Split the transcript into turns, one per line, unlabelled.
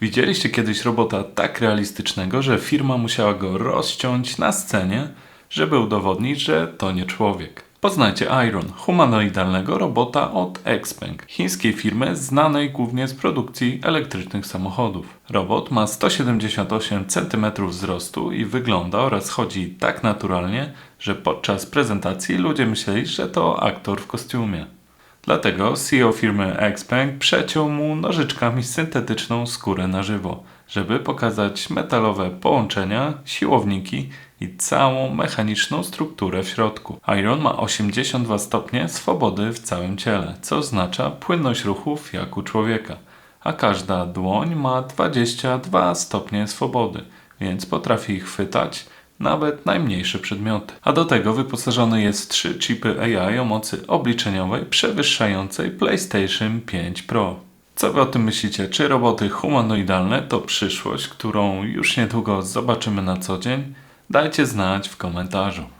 Widzieliście kiedyś robota tak realistycznego, że firma musiała go rozciąć na scenie, żeby udowodnić, że to nie człowiek. Poznajcie Iron, humanoidalnego robota od Xpeng, chińskiej firmy znanej głównie z produkcji elektrycznych samochodów. Robot ma 178 cm wzrostu i wygląda oraz chodzi tak naturalnie, że podczas prezentacji ludzie myśleli, że to aktor w kostiumie. Dlatego CEO firmy Xpeng przeciął mu nożyczkami syntetyczną skórę na żywo, żeby pokazać metalowe połączenia, siłowniki i całą mechaniczną strukturę w środku. Iron ma 82 stopnie swobody w całym ciele, co oznacza płynność ruchów jak u człowieka, a każda dłoń ma 22 stopnie swobody, więc potrafi chwytać nawet najmniejsze przedmioty. A do tego wyposażony jest w trzy chipy AI o mocy obliczeniowej przewyższającej PlayStation 5 Pro. Co wy o tym myślicie? Czy roboty humanoidalne to przyszłość, którą już niedługo zobaczymy na co dzień? Dajcie znać w komentarzu.